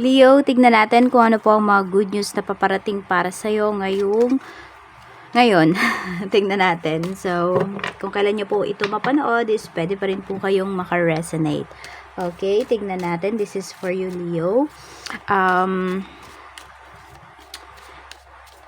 Leo, tignan natin kung ano po ang mga good news na paparating para sa'yo ngayong ngayon. tignan natin. So, kung kailan nyo po ito mapanood, is pwede pa rin po kayong makaresonate. Okay, tignan natin. This is for you, Leo. Um,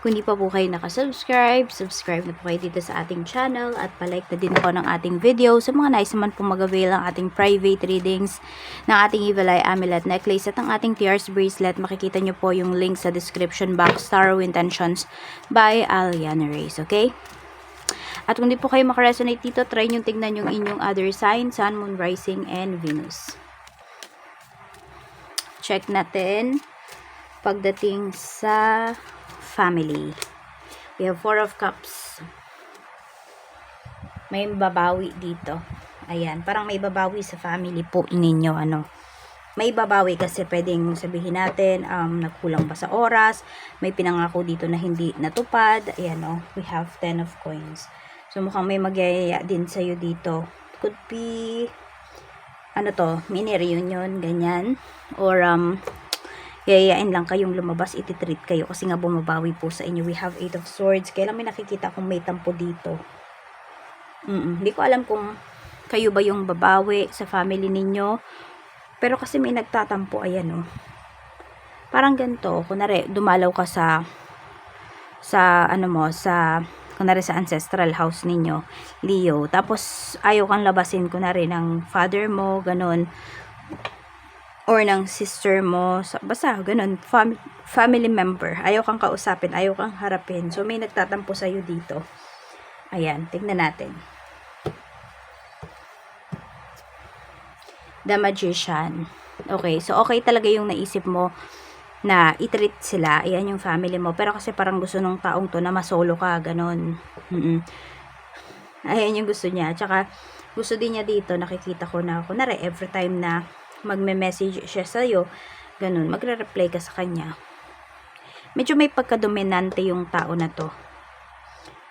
kung di pa po kayo nakasubscribe, subscribe na po kayo dito sa ating channel at palike na din po ng ating video sa mga nice naman po mag-avail ng ating private readings ng ating Evil Eye Amulet Necklace at ng ating Tears Bracelet. Makikita nyo po yung link sa description box, Tarot Intentions by Aliana Reyes, okay? At kung di po kayo makaresonate dito, try nyo tignan yung inyong other sign, Sun, Moon, Rising, and Venus. Check natin pagdating sa family. We have Four of Cups. May babawi dito. Ayan, parang may babawi sa family po ninyo, ano. May babawi kasi pwedeng sabihin natin, um, nagkulang pa sa oras, may pinangako dito na hindi natupad, ayan o, we have 10 of coins. So, mukhang may magyayaya din sa'yo dito. Could be, ano to, mini reunion, ganyan. Or, um, yayayain lang kayong lumabas, ititreat kayo kasi nga bumabawi po sa inyo. We have 8 of swords. Kailan may nakikita kung may tampo dito. Mm Hindi ko alam kung kayo ba yung babawi sa family ninyo. Pero kasi may nagtatampo, ayan oh. Parang ganito, kunwari, dumalaw ka sa sa ano mo, sa kunwari sa ancestral house ninyo, Leo. Tapos ayaw kang labasin kunwari ng father mo, ganun or ng sister mo, sa- basta ganun, fam- family member, ayaw kang kausapin, ayaw kang harapin. So, may nagtatampo sa'yo dito. Ayan, tignan natin. The Magician. Okay, so okay talaga yung naisip mo na i-treat sila, ayan yung family mo. Pero kasi parang gusto nung taong to na masolo ka, ganun. Mm-mm. Ayan yung gusto niya. Tsaka, gusto din niya dito, nakikita ko na, kunwari, every time na magme-message siya sa'yo, ganun, magre-reply ka sa kanya. Medyo may pagka-dominante yung tao na to.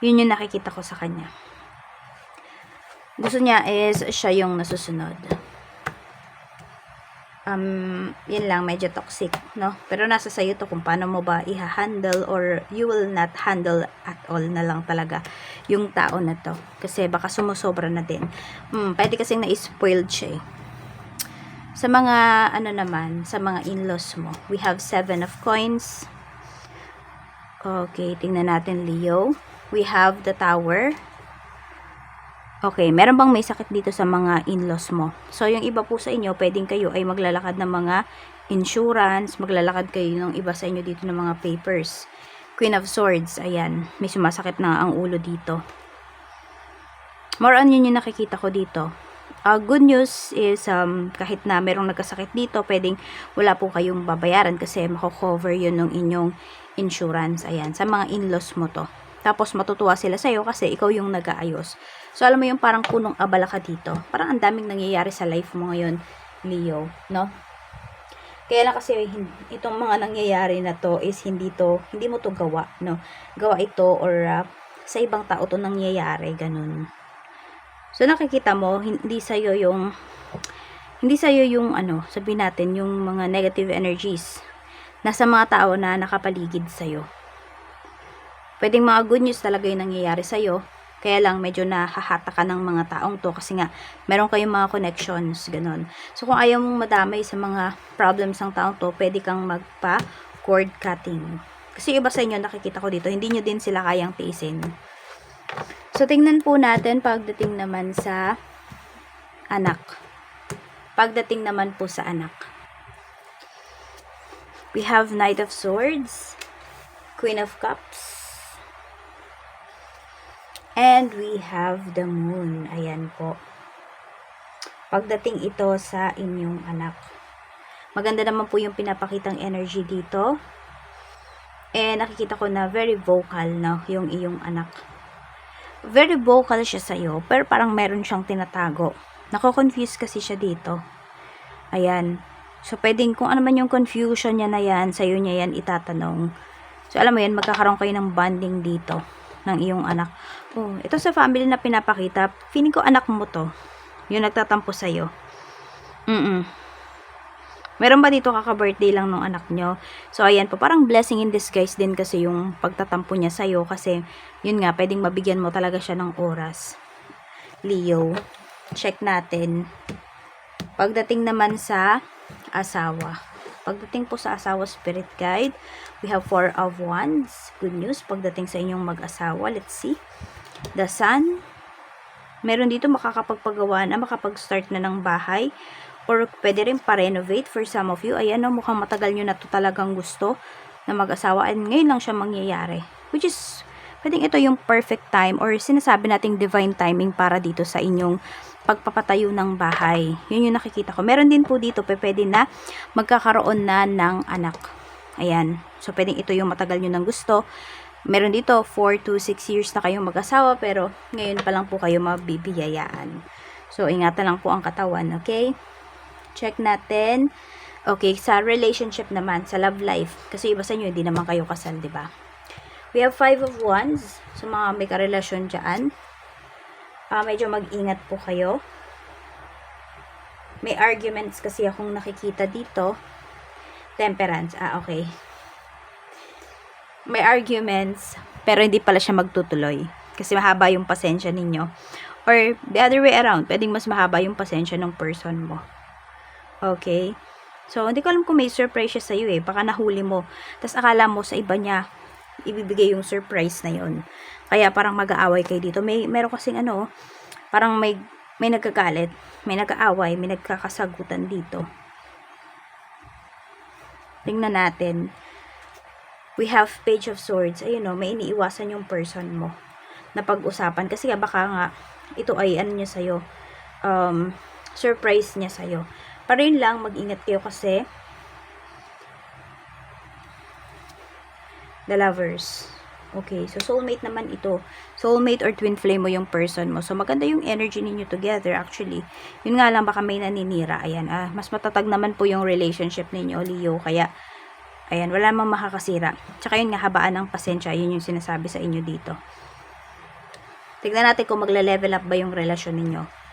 Yun yung nakikita ko sa kanya. Gusto niya is siya yung nasusunod. Um, yun lang, medyo toxic, no? Pero nasa sa'yo to kung paano mo ba i-handle or you will not handle at all na lang talaga yung tao na to. Kasi baka sumusobra na din. Hmm, pwede kasing na-spoiled siya eh. Sa mga, ano naman, sa mga in-laws mo, we have seven of coins. Okay, tingnan natin, Leo. We have the tower. Okay, meron bang may sakit dito sa mga in-laws mo? So, yung iba po sa inyo, pwedeng kayo ay maglalakad ng mga insurance, maglalakad kayo ng iba sa inyo dito ng mga papers. Queen of Swords, ayan, may sumasakit na ang ulo dito. More on yun yung nakikita ko dito. Uh, good news is, um, kahit na merong nagkasakit dito, pwedeng wala po kayong babayaran kasi mako-cover yun ng inyong insurance. Ayan, sa mga in-laws mo to. Tapos matutuwa sila sa'yo kasi ikaw yung nag-aayos. So, alam mo yung parang punong abala ka dito. Parang ang daming nangyayari sa life mo ngayon, Leo, no? Kaya lang kasi itong mga nangyayari na to is hindi to, hindi mo to gawa, no? Gawa ito or uh, sa ibang tao to nangyayari, ganun. So, nakikita mo, hindi sa'yo yung, hindi sa'yo yung, ano, sabihin natin, yung mga negative energies. Nasa mga tao na nakapaligid sa'yo. Pwedeng mga good news talaga yung nangyayari sa'yo. Kaya lang, medyo nahahata ka ng mga taong to kasi nga, meron kayong mga connections, ganun. So, kung ayaw mong madamay sa mga problems ng taong to, pwede kang magpa cord cutting. Kasi iba sa inyo, nakikita ko dito, hindi nyo din sila kayang tiisin. So, tingnan po natin pagdating naman sa anak. Pagdating naman po sa anak. We have Knight of Swords, Queen of Cups, and we have the Moon. Ayan po. Pagdating ito sa inyong anak. Maganda naman po yung pinapakitang energy dito. Eh, nakikita ko na very vocal na yung iyong anak very vocal siya sa'yo, pero parang meron siyang tinatago. Nako-confuse kasi siya dito. Ayan. So, pwedeng kung ano man yung confusion niya na yan, sa'yo niya yan itatanong. So, alam mo yan, magkakaroon kayo ng bonding dito ng iyong anak. Oh, ito sa family na pinapakita, feeling ko anak mo to. Yung nagtatampo sa'yo. Mm-mm. Meron ba dito kaka-birthday lang nung anak nyo? So, ayan po, parang blessing in disguise din kasi yung pagtatampo niya sa'yo kasi, yun nga, pwedeng mabigyan mo talaga siya ng oras. Leo, check natin. Pagdating naman sa asawa. Pagdating po sa asawa spirit guide, we have four of wands. Good news pagdating sa inyong mag-asawa. Let's see. The sun. Meron dito makakapagpagawa na, makapag-start na ng bahay. Or pwede rin pa-renovate for some of you. Ayan o, mukhang matagal nyo na to talagang gusto na mag-asawa. And ngayon lang siya mangyayari. Which is, pwedeng ito yung perfect time or sinasabi nating divine timing para dito sa inyong pagpapatayo ng bahay. Yun yung nakikita ko. Meron din po dito, pwede na magkakaroon na ng anak. Ayan. So, pwedeng ito yung matagal nyo ng gusto. Meron dito, 4 to 6 years na kayong mag-asawa, pero ngayon pa lang po kayo mabibiyayaan. So, ingatan lang po ang katawan, okay? Check natin. Okay, sa relationship naman, sa love life. Kasi iba sa inyo, hindi naman kayo kasal, di ba? We have five of wands. So, mga may karelasyon dyan. Ah, medyo mag-ingat po kayo. May arguments kasi akong nakikita dito. Temperance. Ah, okay. May arguments, pero hindi pala siya magtutuloy. Kasi mahaba yung pasensya ninyo. Or, the other way around, pwedeng mas mahaba yung pasensya ng person mo. Okay? So, hindi ko alam kung may surprise siya sa'yo eh. Baka nahuli mo. Tapos akala mo sa iba niya, ibibigay yung surprise na yon Kaya parang mag-aaway kayo dito. May, meron kasing ano, parang may, may nagkagalit, may nag-aaway, may nagkakasagutan dito. Tingnan natin. We have Page of Swords. Ayun o, may iniiwasan yung person mo na pag-usapan. Kasi baka nga, ito ay ano niya sa'yo, um, surprise niya sa'yo. Pero yun lang, mag-ingat kayo kasi the lovers. Okay, so soulmate naman ito. Soulmate or twin flame mo yung person mo. So maganda yung energy ninyo together actually. Yun nga lang baka may naninira. Ayan, ah, mas matatag naman po yung relationship ninyo, Leo. Kaya, ayan, wala namang makakasira. Tsaka yun nga, habaan ng pasensya. Yun yung sinasabi sa inyo dito. Tignan natin kung magle-level up ba yung relasyon ninyo.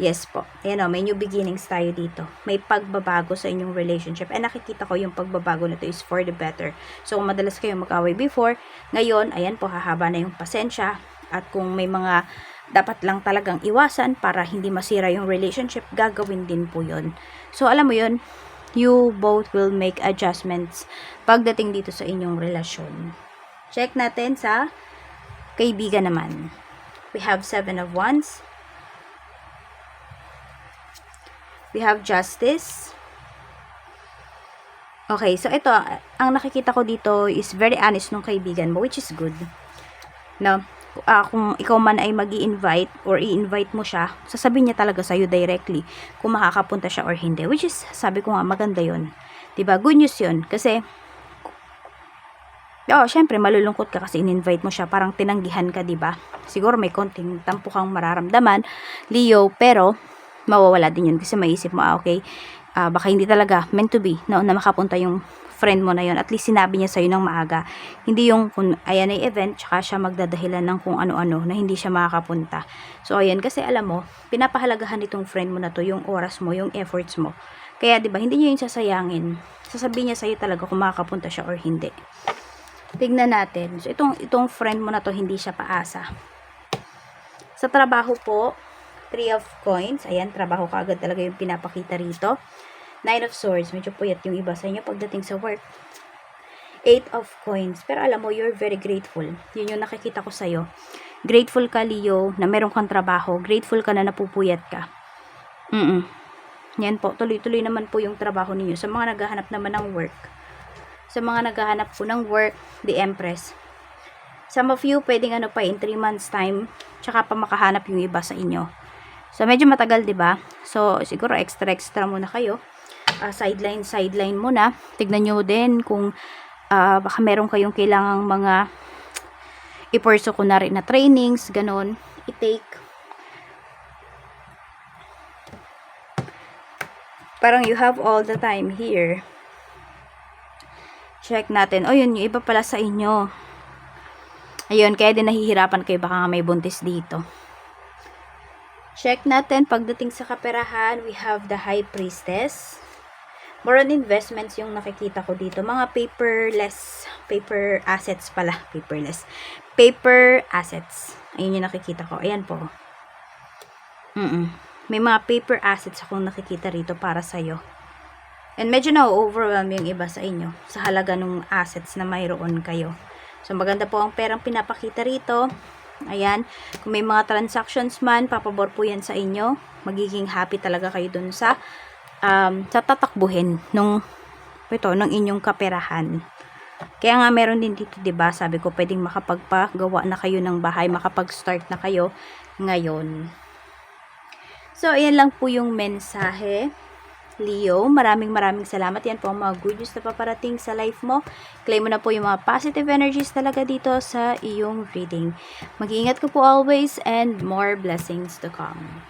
Yes po. Ayan o, may new beginnings tayo dito. May pagbabago sa inyong relationship. And nakikita ko yung pagbabago na to is for the better. So, kung madalas kayo mag-away before, ngayon, ayan po, hahaba na yung pasensya. At kung may mga dapat lang talagang iwasan para hindi masira yung relationship, gagawin din po yon So, alam mo yon you both will make adjustments pagdating dito sa inyong relasyon. Check natin sa kaibigan naman. We have seven of wands. We have justice. Okay, so ito, ang nakikita ko dito is very honest nung kaibigan mo, which is good. No? Ah, kung ikaw man ay mag invite or i-invite mo siya, sasabihin niya talaga sa'yo directly kung makakapunta siya or hindi. Which is, sabi ko nga, maganda 'Di ba Good news yun. Kasi, oh, syempre, malulungkot ka kasi in-invite mo siya. Parang tinanggihan ka, ba Siguro may konting tampo kang mararamdaman, Leo, pero, mawawala din yun kasi maisip mo, ah, okay, ah, baka hindi talaga meant to be, no, na makapunta yung friend mo na yon at least sinabi niya sa'yo ng maaga. Hindi yung kung ayan ay event, tsaka siya magdadahilan ng kung ano-ano na hindi siya makakapunta. So, ayan, kasi alam mo, pinapahalagahan nitong friend mo na to, yung oras mo, yung efforts mo. Kaya, di ba, hindi niya yung sasayangin. Sasabihin niya sa'yo talaga kung makakapunta siya or hindi. Tignan natin. So, itong, itong friend mo na to, hindi siya paasa. Sa trabaho po, three of coins. Ayan, trabaho ka agad talaga yung pinapakita rito. Nine of Swords, medyo puyat yung iba sa inyo pagdating sa work. Eight of Coins, pero alam mo, you're very grateful. Yun yung nakikita ko sa'yo. Grateful ka, Leo, na meron kang trabaho. Grateful ka na napupuyat ka. Mm, Yan po, tuloy-tuloy naman po yung trabaho ninyo. Sa mga naghahanap naman ng work. Sa mga naghahanap po ng work, the Empress. Some of you, pwedeng ano pa, in 3 months time, tsaka pa makahanap yung iba sa inyo. So, medyo matagal, 'di ba? So, siguro extra-extra muna kayo. Uh, sideline sideline muna. Tignan nyo din kung uh, baka meron kayong kailangang mga iporso ko na rin na trainings ganon i-take. Parang you have all the time here. Check natin. Oh yun yung iba pala sa inyo. Ayun kaya din nahihirapan kayo. Baka may buntis dito Check natin pagdating sa kaperahan, we have the High Priestess. More on investments yung nakikita ko dito. Mga paperless, paper assets pala, paperless. Paper assets. Ayun yung nakikita ko. Ayan po. Mm May mga paper assets akong nakikita rito para sa'yo. And medyo na-overwhelm yung iba sa inyo sa halaga ng assets na mayroon kayo. So, maganda po ang perang pinapakita rito. Ayan. Kung may mga transactions man, papabor po yan sa inyo. Magiging happy talaga kayo dun sa um, sa tatakbuhin nung ito, ng inyong kaperahan. Kaya nga meron din dito, 'di ba? Sabi ko pwedeng makapagpagawa na kayo ng bahay, makapag-start na kayo ngayon. So, ayan lang po yung mensahe. Leo, maraming maraming salamat. Yan po ang mga good news na paparating sa life mo. Claim mo na po yung mga positive energies talaga dito sa iyong reading. Mag-iingat ko po always and more blessings to come.